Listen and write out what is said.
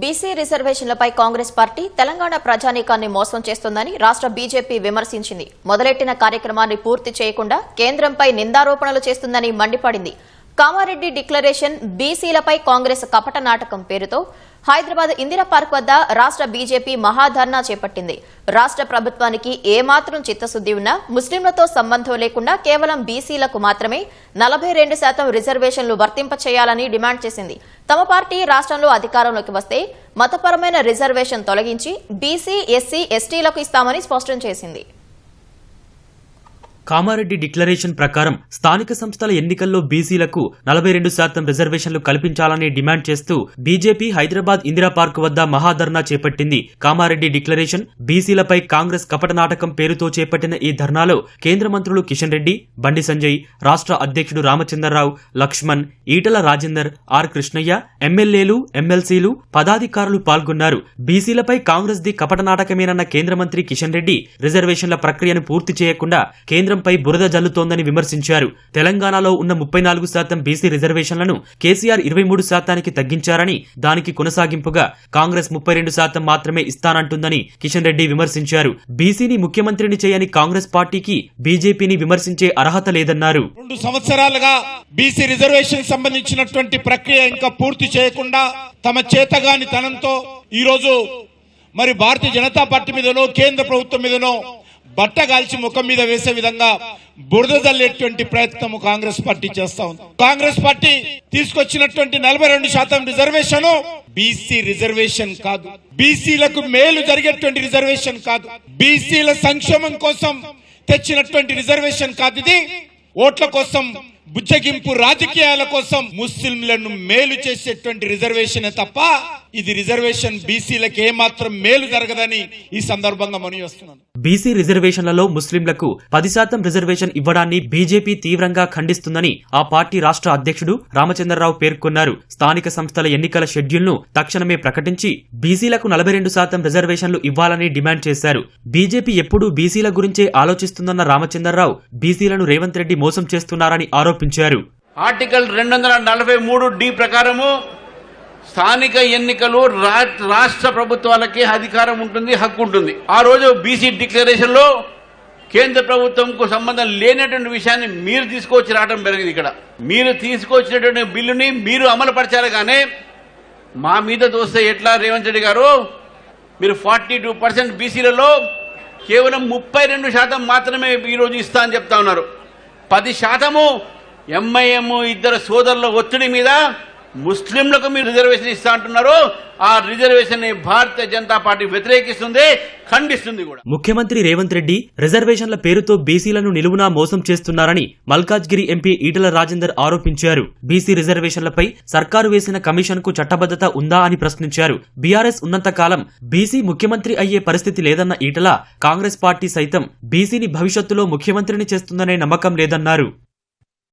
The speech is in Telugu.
బీసీ రిజర్వేషన్లపై కాంగ్రెస్ పార్టీ తెలంగాణ ప్రజానీకాన్ని మోసం చేస్తోందని రాష్ట్ర బీజేపీ విమర్శించింది. మొదలెట్టిన కార్యక్రమాన్ని పూర్తి చేయకుండా కేంద్రంపై నిందారోపణలు చేస్తుందని మండిపడింది. కామారెడ్డి డిక్లరేషన్ బీసీలపై కాంగ్రెస్ కపట నాటకం పేరుతో హైదరాబాద్ ఇందిరా పార్క్ వద్ద రాష్ట్ర బీజేపీ మహాధర్నా చేపట్టింది. రాష్ట్ర ప్రభుత్వానికి ఏమాత్రం చిత్తశుద్ది ఉన్నా ముస్లింలతో సంబంధం లేకుండా కేవలం బీసీలకు మాత్రమే నలభై రెండు శాతం రిజర్వేషన్లు వర్తింపచేయాలని డిమాండ్ చేసింది. తమ పార్టీ రాష్ట్రంలో అధికారంలోకి వస్తే మతపరమైన రిజర్వేషన్ తొలగించి బీసీ ఎస్సీ ఎస్టీలకు ఇస్తామని స్పష్టం చేసింది. కామారెడ్డి డిక్లరేషన్ ప్రకారం స్థానిక సంస్థల ఎన్నికల్లో బీసీలకు నలభై రెండు శాతం రిజర్వేషన్లు కల్పించాలని డిమాండ్ చేస్తూ బీజేపీ హైదరాబాద్ ఇందిరా పార్క్ వద్ద మహాధర్నా చేపట్టింది. కామారెడ్డి డిక్లరేషన్ బీసీలపై కాంగ్రెస్ కపట నాటకం పేరుతో చేపట్టిన ఈ ధర్నాలో కేంద్ర మంత్రులు కిషన్ రెడ్డి బండి సంజయ్ రాష్ట్ర అధ్యక్షుడు రామచంద్రరావు లక్ష్మణ్ ఈటల రాజేందర్ ఆర్ కృష్ణయ్య ఎమ్మెల్యేలు ఎమ్మెల్సీలు పదాధికారులు పాల్గొన్నారు. బీసీలపై కాంగ్రెస్ ది కపట నాటకమేనన్న కేంద్ర మంత్రి కిషన్ రెడ్డి రిజర్వేషన్ల ప్రక్రియను పూర్తి చేయకుండా కేంద్ర కేంద్రంపై బురద జల్లుతోందని విమర్శించారు. తెలంగాణలో ఉన్న ముప్పై నాలుగు శాతం బీసీ రిజర్వేషన్లను కేసీఆర్ ఇరవై మూడు శాతానికి తగ్గించారని దానికి కొనసాగింపుగా కాంగ్రెస్ ముప్పై రెండు శాతం మాత్రమే ఇస్తానంటుందని కిషన్ రెడ్డి విమర్శించారు. బీసీని ముఖ్యమంత్రిని చేయని కాంగ్రెస్ పార్టీకి బీజేపీని విమర్శించే అర్హత లేదన్నారు. రెండు సంవత్సరాలుగా బీసీ రిజర్వేషన్ సంబంధించినటువంటి ప్రక్రియ ఇంకా పూర్తి చేయకుండా తమ చేతగాని తనంతో ఈరోజు మరి భారతీయ జనతా పార్టీ మీదనో కేంద్ర ప్రభుత్వం మీదనో బట్టగాల్చి ముఖం మీద వేసే విధంగా బురద జల్లేటువంటి ప్రయత్నము కాంగ్రెస్ పార్టీ చేస్తా ఉంది. కాంగ్రెస్ పార్టీ తీసుకొచ్చినటువంటి నలభై రెండు శాతం రిజర్వేషన్ బీసీ రిజర్వేషన్ కాదు. బీసీలకు మేలు జరిగేటువంటి రిజర్వేషన్ కాదు. బీసీల సంక్షేమం కోసం తెచ్చినటువంటి రిజర్వేషన్ కాదు ఇది. ఓట్ల కోసం బుజ్జగింపు రాజకీయాల కోసం ముస్లింలను మేలు చేసేటువంటి రిజర్వేషన్ తప్ప ఇది రిజర్వేషన్ బీసీలకు ఏమాత్రం మేలు జరగదని ఈ సందర్భంగా మనవి వస్తున్నాను బీసీ రిజర్వేషన్లలో ముస్లింలకు పది శాతం రిజర్వేషన్ ఇవ్వడాన్ని బీజేపీ తీవ్రంగా ఖండిస్తుందని ఆ పార్టీ రాష్ట్ర అధ్యక్షుడు రామచంద్రరావు పేర్కొన్నారు. స్థానిక సంస్థల ఎన్నికల షెడ్యూల్ను తక్షణమే ప్రకటించి బీసీలకు నలభై రెండు శాతం రిజర్వేషన్లు ఇవ్వాలని డిమాండ్ చేశారు. బీజేపీ ఎప్పుడూ బీసీల గురించే ఆలోచిస్తుందన్న రామచంద్రరావు బీసీలను రేవంత్ రెడ్డి మోసం చేస్తున్నారని ఆరోపించారు. ఆర్టికల్ రెండు వందల నలభై మూడు డి ప్రకారము స్థానిక ఎన్నికలు రా- రాష్ట్ర ప్రభుత్వాలకి అధికారం ఉంటుంది హక్కు ఉంటుంది. ఆ రోజు బీసీ డిక్లరేషన్లో కేంద్ర ప్రభుత్వంకు సంబంధం లేనటువంటి విషయాన్ని మీరు తీసుకొచ్చి రావడం జరిగింది ఇక్కడ. మీరు తీసుకొచ్చినటువంటి బిల్లుని మీరు అమలుపరచాలి కానీ మా మీద దోస్తే ఎట్లా రేవంత్ రెడ్డి గారు? మీరు ఫార్టీ టూ పర్సెంట్ బీసీలలో కేవలం ముప్పై రెండు శాతం మాత్రమే ఈరోజు ఇస్తా అని చెప్తా ఉన్నారు. పది శాతము ఎంఐఎం ఇద్దరు సోదరుల ఒత్తిడి మీద ముస్లింలకు మీరు రిజర్వేషన్ ఇస్తా అంటున్నారు ఆ రిజర్వేషన్ని భారతీయ జనతా పార్టీ వ్యతిరేకిస్తుంది ఖండిస్తుంది కూడా. ముఖ్యమంత్రి రేవంత్ రెడ్డి రిజర్వేషన్ల పేరుతో బీసీలను నిలువునా మోసం చేస్తున్నారని మల్కాజ్గిరి ఎంపీ ఈటల రాజేందర్ ఆరోపించారు. బీసీ రిజర్వేషన్లపై సర్కారు వేసిన కమిషన్కు చట్టబద్దత ఉందా అని ప్రశ్నించారు. బీఆర్ఎస్ ఉన్నంత కాలం బీసీ ముఖ్యమంత్రి అయ్యే పరిస్థితి లేదన్న ఈటల కాంగ్రెస్ పార్టీ సైతం బీసీని భవిష్యత్తులో ముఖ్యమంత్రిని చేస్తుందనే నమ్మకం లేదన్నారు.